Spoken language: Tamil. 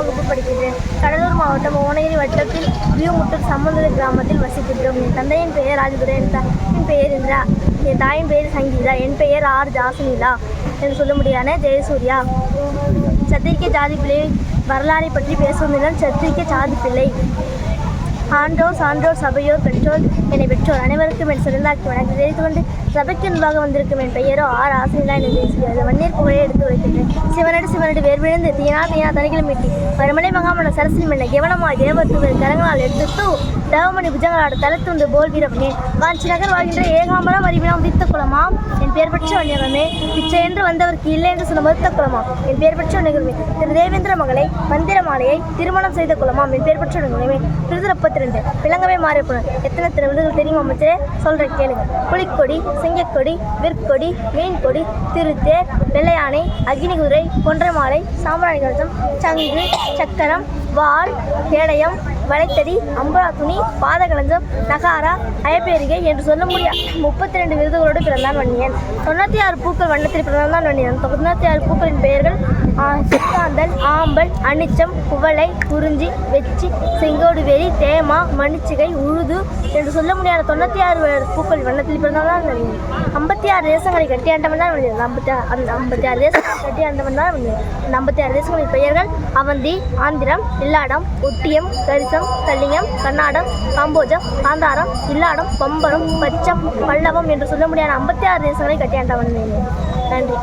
வகுப்பு படிக்கிறேன். கடலூர் மாவட்டம் ஓனகிரி வட்டத்தில் வியூமுட்டூர் சம்பந்தர் கிராமத்தில் வசிக்கின்றோம். என் தந்தையின் பெயர் ராஜதுரை என் பெயர் இந்திரா. என் தாயின் பெயர் சங்கீதா. என் பெயர் ஆர் ஜாசுனிலா என்று சொல்ல முடியான ஜெயசூர்யா. சத்திரிக்கை ஜாதி பிள்ளை வரலாறை பற்றி பேசுவதுதான் சத்திரிக்கை ஜாதி பிள்ளை. ஆண்டோர் சான்றோர் சபையோர் பெற்றோர் என்னை பெற்றோர் அனைவருக்கும் என் சிறந்தாக்கி வணக்கம். தெரிவித்து கொண்டு சபைக்கு முன்பாக வந்திருக்கும் என் பெயரோ ஆர் ஆசிரியர்களாக என்று பேசுகிறது வன்னீர் புகழை எடுத்து வைக்கின்றேன் சிவனடி சிவனடி வேர் விழுந்து தீனா தீனா தனிகளும் மீட்டி. வருமலை மகாமன சரசில் மன்ன கேவலமாய் தேவத்துவர் கரங்களால் எடுத்து தேவமணி புஜங்களாட தலத்துண்டு போல் வீரமே காஞ்சி நகர் வாழ்கின்ற ஏகாம்பரம் அறிவினா உதித்த குலமாம் என் பேர் பெற்ற வன்னியகமே பிச்சை என்று வந்தவருக்கு இல்லை என்று சொல்ல மறுத்த குலமாம் என் பேர் பெற்ற நிகழ்வே திரு தேவேந்திர மகளை மந்திர மாலையை திருமணம் செய்த குலமாம். என் பேர் பெற்ற நிகழ்வே திருதிருப்பத்தி ரெண்டு விலங்கவே மாறிப்படும் எத்தனை திரு விருதுகள் தெரியுமா அமைச்சரே? சொல்கிறேன் கேளுங்க. புலிக்கொடி சிங்கக்கொடி விற்கொடி மீன்கொடி திருத்தேர் வெள்ளையானை அக்னிகுதிரை கொன்றை மாலை சாம்பிராணி கலசம் சங்கு சக்கரம் வாள் கேடயம் வளைத்தடி அம்பரா துணி பாதகலஞ்சம் நகாரா அயப்பேரிகை என்று சொல்ல முடியா முப்பத்தி ரெண்டு விருதுகளோடு பிறந்தான் வன்னியன். தொண்ணூற்றி ஆறு பூக்கள் வண்ணத்தில் பிறந்தான் வன்னியன். தொண்ணூற்றி ஆறு பூக்களின் பெயர்கள் ஆ, சித்தாந்தல் அனிச்சம் குவளை குறிஞ்சி வெச்சி செங்கோடு வெறி தேமா மணிச்சிகை உழுது என்று சொல்ல முடியாத தொண்ணூற்றி ஆறு பூக்கள் வண்ணத்தில் பிறந்தவன் தான் ஐம்பத்தி ஆறு தேசங்களை கட்டியாண்டவன் தான் வந்தது ஐம்பத்தி ஆறு அந்த ஐம்பத்தி ஆறு தேசங்களை கட்டியாண்டவன் தான் வந்தது அந்த ஐம்பத்தி ஆறு தேசங்களின் பெயர்கள் அவந்தி ஆந்திரம் இல்லாடம் ஒட்டியம் கரிசம் கல்லிங்கம் கர்நாடம் காம்போஜம் காந்தாரம் இல்லாடம் பம்பரம் பச்சம் பல்லவம் என்று சொல்ல முடியாத ஐம்பத்தி ஆறு தேசங்களை கட்டியாண்டவன் நன்றி.